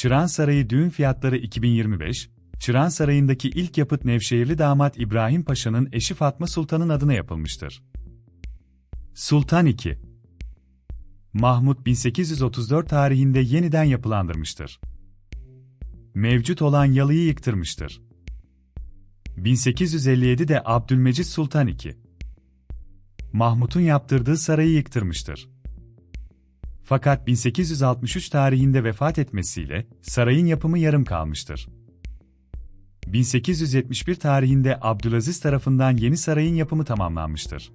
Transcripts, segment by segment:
Çırağan Sarayı düğün fiyatları 2025, Çırağan Sarayı'ndaki ilk yapıt Nevşehirli damat İbrahim Paşa'nın eşi Fatma Sultan'ın adına yapılmıştır. Sultan II Mahmut 1834 tarihinde yeniden yapılandırmıştır. Mevcut olan yalıyı yıktırmıştır. 1857'de Abdülmecit Sultan II Mahmut'un yaptırdığı sarayı yıktırmıştır. Fakat 1863 tarihinde vefat etmesiyle sarayın yapımı yarım kalmıştır. 1871 tarihinde Abdülaziz tarafından yeni sarayın yapımı tamamlanmıştır.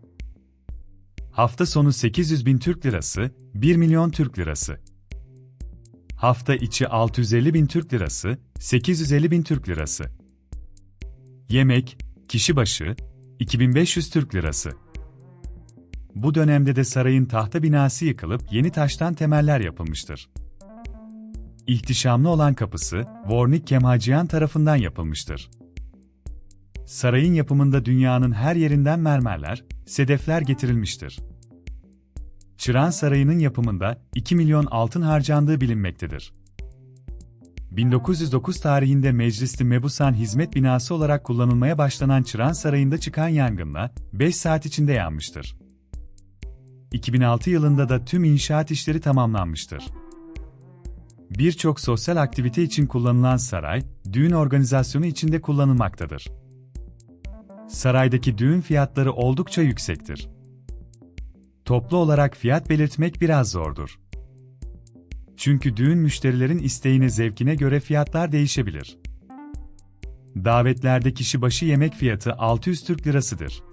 Hafta sonu 800 bin Türk lirası, 1 milyon Türk lirası. Hafta içi 650 bin Türk lirası, 850 bin Türk lirası. Yemek, kişi başı, 2500 Türk lirası. Bu dönemde de sarayın tahta binası yıkılıp yeni taştan temeller yapılmıştır. İhtişamlı olan kapısı, Vornik Kemhaciyan tarafından yapılmıştır. Sarayın yapımında dünyanın her yerinden mermerler, sedefler getirilmiştir. Çırağan Sarayı'nın yapımında 2 milyon altın harcandığı bilinmektedir. 1909 tarihinde Meclisli Mebusan Hizmet Binası olarak kullanılmaya başlanan Çırağan Sarayı'nda çıkan yangınla 5 saat içinde yanmıştır. 2006 yılında da tüm inşaat işleri tamamlanmıştır. Birçok sosyal aktivite için kullanılan saray, düğün organizasyonu içinde kullanılmaktadır. Saraydaki düğün fiyatları oldukça yüksektir. Toplu olarak fiyat belirtmek biraz zordur. Çünkü düğün müşterilerin isteğine zevkine göre fiyatlar değişebilir. Davetlerde kişi başı yemek fiyatı 600 Türk Lirasıdır.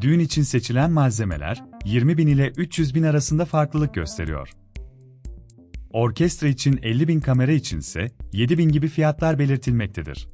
Düğün için seçilen malzemeler 20 bin ile 300 bin arasında farklılık gösteriyor. Orkestra için 50 bin kamera içinse 7 bin gibi fiyatlar belirtilmektedir.